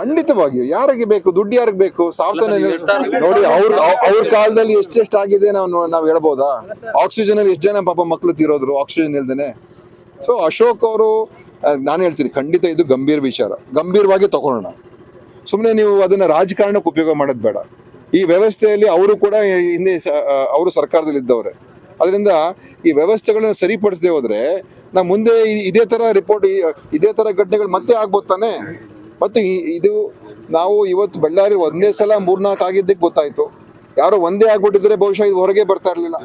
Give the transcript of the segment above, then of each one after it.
ಖಂಡಿತವಾಗಿಯೂ. ಯಾರಿಗೆ ಬೇಕು? ದುಡ್ಡು ಯಾರಿಗೆ ಬೇಕು? ಸಾವಧಾನ ನೋಡಿ ಅವ್ರ ಅವ್ರ ಕಾಲದಲ್ಲಿ ಎಷ್ಟೆಷ್ಟು ಆಗಿದೆ ನಾವು ನಾವು ಹೇಳ್ಬೋದಾ? ಆಕ್ಸಿಜನ್ ಅಲ್ಲಿ ಎಷ್ಟು ಜನ ಪಾಪ ಮಕ್ಕಳು ತೀರೋದ್ರು ಆಕ್ಸಿಜನ್ ಇಲ್ದೇನೆ? ಸೊ ಅಶೋಕ್ ಅವರು ನಾನು ಹೇಳ್ತೀನಿ ಖಂಡಿತ ಇದು ಗಂಭೀರ ವಿಚಾರ. ಗಂಭೀರವಾಗಿ ತಗೊಳ್ಳೋಣ. ಸುಮ್ಮನೆ ನೀವು ಅದನ್ನ ರಾಜಕಾರಣಕ್ಕೆ ಉಪಯೋಗ ಮಾಡೋದು ಬೇಡ. ಈ ವ್ಯವಸ್ಥೆಯಲ್ಲಿ ಅವರು ಕೂಡ ಹಿಂದೆ ಅವರು ಸರ್ಕಾರದಲ್ಲಿ ಇದ್ದವ್ರೆ ಅದರಿಂದ ಈ ವ್ಯವಸ್ಥೆಗಳನ್ನ ಸರಿಪಡಿಸದೆ ಹೋದ್ರೆ ನಾ ಮುಂದೆ ಇದೇ ತರ ರಿಪೋರ್ಟ್ ಇದೇ ತರ ಘಟನೆಗಳು ಮತ್ತೆ ಆಗ್ಬೋದು ತಾನೆ? ಮತ್ತು ಇದು ನಾವು ಇವತ್ತು ಬಳ್ಳಾರಿ ಒಂದೇ ಸಲ ಮೂರ್ನಾಲ್ಕು ಆಗಿದ್ದಕ್ಕೆ ಗೊತ್ತಾಯ್ತು. ಯಾರೋ ಒಂದೇ ಆಗ್ಬಿಟ್ಟಿದ್ರೆ ಬಹುಶಃ ಇದು ಹೊರಗೆ ಬರ್ತಾ ಇರಲಿಲ್ಲ.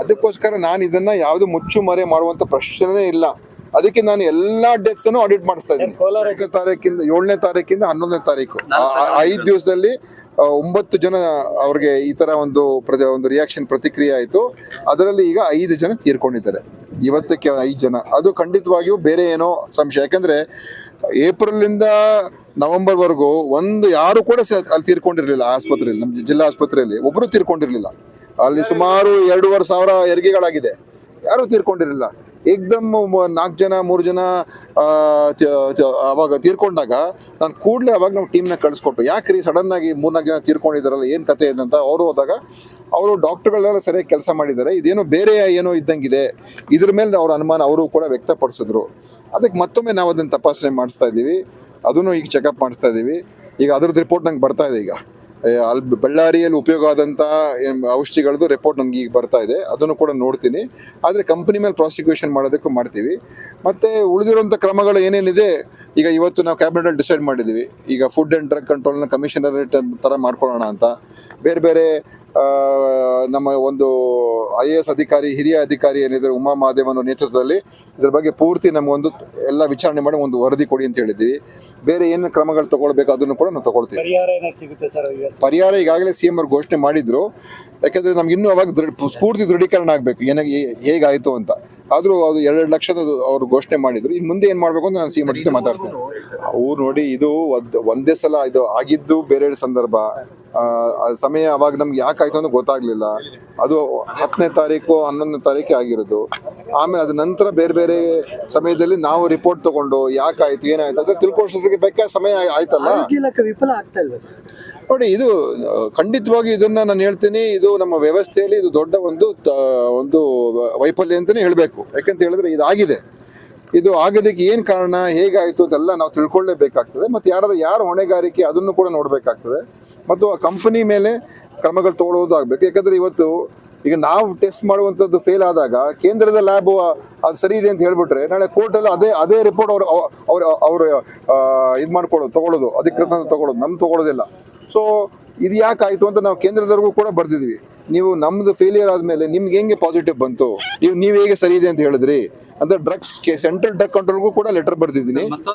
ಅದಕ್ಕೋಸ್ಕರ ನಾನು ಇದನ್ನ ಯಾವುದು ಮುಚ್ಚು ಮರೆ ಮಾಡುವಂತ ಪ್ರಶ್ನೆನೇ ಇಲ್ಲ. ಅದಕ್ಕೆ ನಾನು ಎಲ್ಲಾ ಡೆತ್ಸ್ ಅನ್ನು ಆಡಿಟ್ ಮಾಡಿಸ್ತಾ ಇದ್ದೀನಿ. ತಾರೀಕಿಂದ ಏಳನೇ ತಾರೀಕಿಂದ ಹನ್ನೊಂದನೇ ತಾರೀಕು. ಐದು ದಿವಸದಲ್ಲಿ ಒಂಬತ್ತು ಜನ ಅವ್ರಿಗೆ ಈ ತರ ಒಂದು ಒಂದು ರಿಯಾಕ್ಷನ್ ಪ್ರತಿಕ್ರಿಯೆ ಆಯಿತು. ಅದರಲ್ಲಿ ಈಗ ಐದು ಜನ ತೀರ್ಕೊಂಡಿದ್ದಾರೆ. ಇವತ್ತಕ್ಕೆ ಐದು ಜನ. ಅದು ಖಂಡಿತವಾಗಿಯೂ ಬೇರೆ ಏನೋ ಸಂಶಯ. ಯಾಕಂದ್ರೆ ಏಪ್ರಿಲ್ ಇಂದ ನವೆಂಬರ್ ವರೆಗೂ ಒಂದು ಯಾರು ಕೂಡ ಅಲ್ಲಿ ತೀರ್ಕೊಂಡಿರ್ಲಿಲ್ಲ ಆಸ್ಪತ್ರೆಯಲ್ಲಿ, ನಮ್ಮ ಜಿಲ್ಲಾ ಆಸ್ಪತ್ರೆಯಲ್ಲಿ. ಒಬ್ಬರು ತೀರ್ಕೊಂಡಿರ್ಲಿಲ್ಲ. ಅಲ್ಲಿ ಸುಮಾರು ಎರಡೂವರೆ ಸಾವಿರ ಹೆರಿಗೆಗಳಾಗಿದೆ ಯಾರು ತೀರ್ಕೊಂಡಿರಲಿಲ್ಲ. ಏಕ್ದಮ್ ನಾಲ್ಕು ಜನ, ಮೂರು ಜನ ಅವಾಗ ತೀರ್ಕೊಂಡಾಗ ನಾನು ಕೂಡಲೇ ಅವಾಗ ನಾವು ಟೀಮ್ನ ಕಳಿಸ್ಕೊಟ್ಟು ಯಾಕ್ರಿ ಸಡನ್ ಆಗಿ ಮೂರ್ನಾಲ್ಕು ಜನ ತೀರ್ಕೊಂಡಿದ್ದಾರಲ್ಲ ಏನು ಕತೆ ಇದೆ ಅಂತ ಅವರು ಹೋದಾಗ ಅವರು ಡಾಕ್ಟರ್ಗಳೆಲ್ಲ ಸರಿಯಾಗಿ ಕೆಲಸ ಮಾಡಿದ್ದಾರೆ. ಇದೇನೋ ಬೇರೆ ಏನೋ ಇದ್ದಂಗಿದೆ. ಇದ್ರ ಮೇಲೆ ಅವ್ರ ಅನುಮಾನ ಅವರು ಕೂಡ ವ್ಯಕ್ತಪಡಿಸಿದ್ರು. ಅದಕ್ಕೆ ಮತ್ತೊಮ್ಮೆ ನಾವು ಅದನ್ನು ತಪಾಸಣೆ ಮಾಡಿಸ್ತಾ ಇದ್ದೀವಿ. ಅದನ್ನು ಈಗ ಚೆಕಪ್ ಮಾಡಿಸ್ತಾ ಇದ್ದೀವಿ. ಈಗ ಅದ್ರದ್ದು ರಿಪೋರ್ಟ್ ನಂಗೆ ಬರ್ತಾ ಇದೆ ಈಗ. ಅಲ್ಲಿ ಬಳ್ಳಾರಿಯಲ್ಲಿ ಉಪಯೋಗ ಆದಂಥ ಔಷಧಿಗಳದ್ದು ರಿಪೋರ್ಟ್ ನನಗೆ ಈಗ ಬರ್ತಾ ಇದೆ. ಅದನ್ನು ಕೂಡ ನೋಡ್ತೀನಿ. ಆದರೆ ಕಂಪನಿ ಮೇಲೆ ಪ್ರಾಸಿಕ್ಯೂಷನ್ ಮಾಡೋದಕ್ಕೂ ಮಾಡ್ತೀವಿ. ಮತ್ತು ಉಳಿದಿರುವಂಥ ಕ್ರಮಗಳು ಏನೇನಿದೆ, ಈಗ ಇವತ್ತು ನಾವು ಕ್ಯಾಬಿನೆಟಲ್ಲಿ ಡಿಸೈಡ್ ಮಾಡಿದ್ದೀವಿ. ಈಗ ಫುಡ್ ಆ್ಯಂಡ್ ಡ್ರಗ್ ಕಂಟ್ರೋಲ್ನ ಕಮಿಷನರೇಟ್ ಥರ ಮಾಡ್ಕೊಳ್ಳೋಣ ಅಂತ. ಬೇರೆ ಬೇರೆ ನಮ್ಮ ಒಂದು ಐ ಎ ಎಸ್ ಅಧಿಕಾರಿ ಹಿರಿಯ ಅಧಿಕಾರಿ ಏನಿದ್ರು ಉಮಾ ಮಹಾದೇವನ ನೇತೃತ್ವದಲ್ಲಿ ಇದ್ರ ಬಗ್ಗೆ ಪೂರ್ತಿ ನಮಗೊಂದು ಎಲ್ಲ ವಿಚಾರಣೆ ಮಾಡಿ ಒಂದು ವರದಿ ಕೊಡಿ ಅಂತ ಹೇಳಿದ್ವಿ. ಬೇರೆ ಏನು ಕ್ರಮಗಳು ತಗೊಳ್ಬೇಕು ಅದನ್ನು ಕೂಡ ನಾವು ತಗೊಳ್ತೀವಿ. ಪರಿಹಾರ ಈಗಾಗಲೇ ಸಿ ಎಂ ಅವ್ರು ಘೋಷಣೆ ಮಾಡಿದ್ರು. ಯಾಕಂದ್ರೆ ನಮ್ಗೆ ಇನ್ನೂ ಅವಾಗ ದೃಢ ಸ್ಫೂರ್ತಿ ದೃಢೀಕರಣ ಆಗಬೇಕು. ಏನಾಗಿ ಹೇಗಾಯಿತು ಅಂತ. ಆದರೂ ಅದು ಎರಡು ಲಕ್ಷದ ಅವರು ಘೋಷಣೆ ಮಾಡಿದ್ರು. ಇನ್ನು ಮುಂದೆ ಏನು ಮಾಡಬೇಕು ಅಂತ ನಾನು ಸಿ ಎಂ ಜೊತೆ ಮಾತಾಡ್ತೇನೆ. ಅವ್ರು ನೋಡಿ ಇದು ಒಂದ್- ಸಲ ಇದು ಆಗಿದ್ದು ಬೇರೆ ಸಂದರ್ಭ. ಸಮಯ ಅವಾಗ ನಮ್ಗೆ ಯಾಕಾಯ್ತು ಅಂತ ಗೊತ್ತಾಗ್ಲಿಲ್ಲ. ಅದು ಹತ್ತನೇ ತಾರೀಕು ಹನ್ನೊಂದನೇ ತಾರೀಕು ಆಗಿರೋದು. ಆಮೇಲೆ ಅದ ನಂತರ ಬೇರೆ ಬೇರೆ ಸಮಯದಲ್ಲಿ ನಾವು ರಿಪೋರ್ಟ್ ತಗೊಂಡು ಯಾಕಾಯ್ತು ಏನಾಯ್ತು ಅಂದ್ರೆ ತಿಳ್ಕೊಳ್ಸೋದಕ್ಕೆ ಬೇಕಾದ ಸಮಯ ಆಯ್ತಲ್ಲ? ವಿಫಲ ಆಗ್ತಾ ಇಲ್ವಾ ನೋಡಿ ಇದು ಖಂಡಿತವಾಗಿ ಇದನ್ನ ನಾನು ಹೇಳ್ತೀನಿ ಇದು ನಮ್ಮ ವ್ಯವಸ್ಥೆಯಲ್ಲಿ ಇದು ದೊಡ್ಡ ಒಂದು ಒಂದು ವೈಫಲ್ಯ ಅಂತಾನೆ ಹೇಳಬೇಕು. ಯಾಕಂತ ಹೇಳಿದ್ರೆ ಇದಾಗಿದೆ. ಇದು ಆಗೋದಕ್ಕೆ ಏನು ಕಾರಣ ಹೇಗಾಯಿತು ಅದೆಲ್ಲ ನಾವು ತಿಳ್ಕೊಳ್ಳೇಬೇಕಾಗ್ತದೆ ಮತ್ತು ಯಾರಾದ್ರೂ ಯಾರು ಹೊಣೆಗಾರಿಕೆ ಅದನ್ನು ಕೂಡ ನೋಡಬೇಕಾಗ್ತದೆ. ಮತ್ತು ಆ ಕಂಪನಿ ಮೇಲೆ ಕ್ರಮಗಳು ತಗೊಳ್ಳೋದು ಆಗಬೇಕು. ಯಾಕಂದ್ರೆ ಇವತ್ತು ಈಗ ನಾವು ಟೆಸ್ಟ್ ಮಾಡುವಂಥದ್ದು ಫೇಲ್ ಆದಾಗ ಕೇಂದ್ರದ ಲ್ಯಾಬ್ ಅದು ಸರಿ ಇದೆ ಅಂತ ಹೇಳ್ಬಿಟ್ರೆ ನಾಳೆ ಕೋರ್ಟಲ್ಲಿ ಅದೇ ಅದೇ ರಿಪೋರ್ಟ್ ಅವರು, ಅವ್ರು, ಅವರು ಇದು ಮಾಡ್ಕೊಳ್ಳೋದು, ತಗೊಳ್ಳೋದು ಅಧಿಕೃತ ತಗೊಳ್ಳೋದು ನಮ್ಮ ತಗೊಳ್ಳೋದಿಲ್ಲ. ಸೊ ಇದು ಯಾಕೆ ಆಯ್ತು ಅಂತ ನಾವು ಕೇಂದ್ರದವರೆಗೂ ಕೂಡ ಬರ್ದಿದ್ವಿ. ನೀವು ನಮ್ಮದು ಫೇಲಿಯರ್ ಆದಮೇಲೆ ನಿಮ್ಗೆ ಹೆಂಗೆ ಪಾಸಿಟಿವ್ ಬಂತು? ನೀವು ನೀವು ಹೇಗೆ ಸರಿ ಇದೆ ಅಂತ ಹೇಳಿದ್ರಿ? ಅಂದ್ರೆ ಡ್ರಗ್ ಸೆಂಟ್ರಲ್ ಡ್ರಗ್ ಕಂಟ್ರೋಲ್ಗೂ ಕೂಡ ಲೆಟರ್ ಬರ್ದಿದ್ದೀನಿ.